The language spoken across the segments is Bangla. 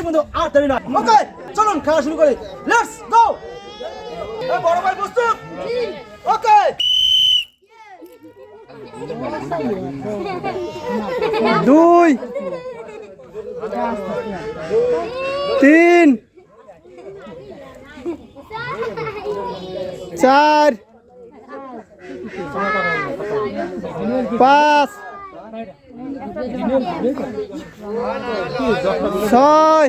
দর্শক বন্ধু, আর দেরি না ওকে, চলুন, খেলা শুরু করি। লেটস গো বড় ভাই প্রস্তুত? ওকে। দুই, তিন, চার, পাঁচ ছয়।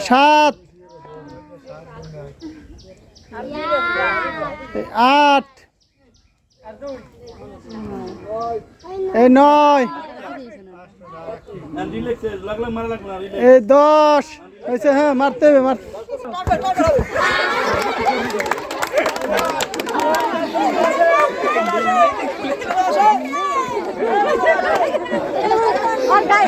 সাত। আট। এই নয়। এই দশ। হ্যাঁ মারতে হবে মারতে বড় ভাই প্রস্তুত ওকে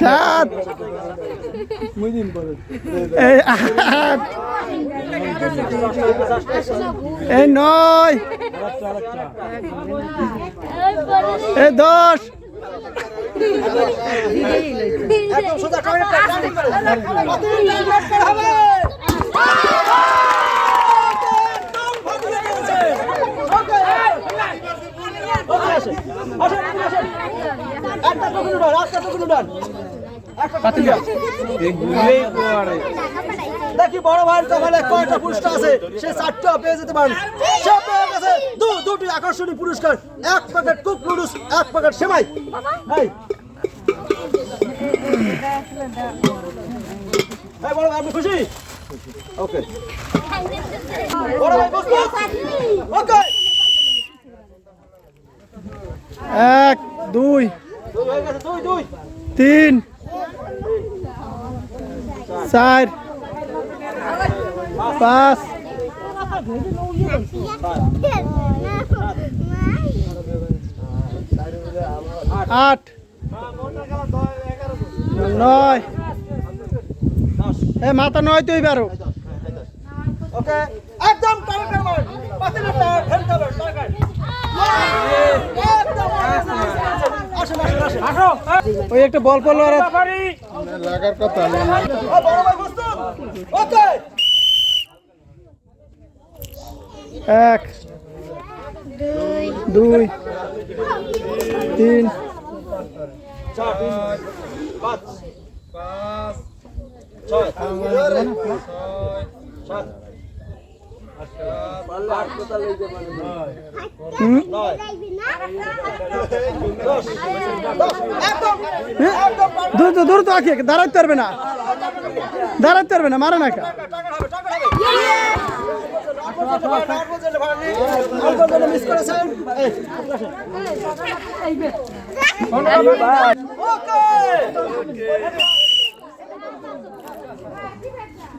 সাত। এই আট এই নয়। এই দশ। সোজা দেখি বড় ভাইয়ের কপালে কয়টা পুরস্কার আছে সে চারটা পেয়ে যেতে পারেন সে পেয়ে গেছে দু দুটি আকর্ষণীয় পুরস্কার। এক প্যাকেট কুক নুডলস এক প্যাকেট সেমাই। এই বড় ভাই আপনি খুশি? ওকে। বড় ভাই প্রস্তুত? ওকে। এক দুই। তিন চার পাঁচ আট নয়। এ মাথা নয় তুই বারো ওকে ওই একটা বল পড়ল আর প্রস্তুত। ওকে। এক দুই তিন। পাঁচ ছয়। সাত হুম? নয় দশ দশ একদম একদম দূর তো দূর তো আঁকে দাঁড়াতে পারবে না। দাঁড়াতে পারবে না মারে না কা টার্গেট হবে মিস করেছেন ওকে।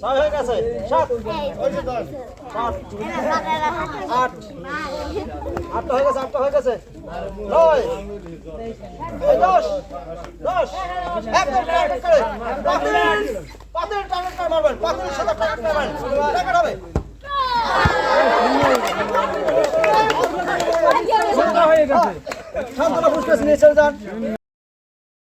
ছয় হয়ে গেছে। সাত। সাত আট। আটটা হয়ে গেছে আটটা হয়ে গেছে। নয়। দশ। দশ। টার্গেট করে পাতিল পাতিল মারবেন। পাতিলের সাথে টার্গেট মারবেন। টার্গেট হবে। হয়ে গেছে। সান্তনা পুষ্কার নিয়ে চলে যান।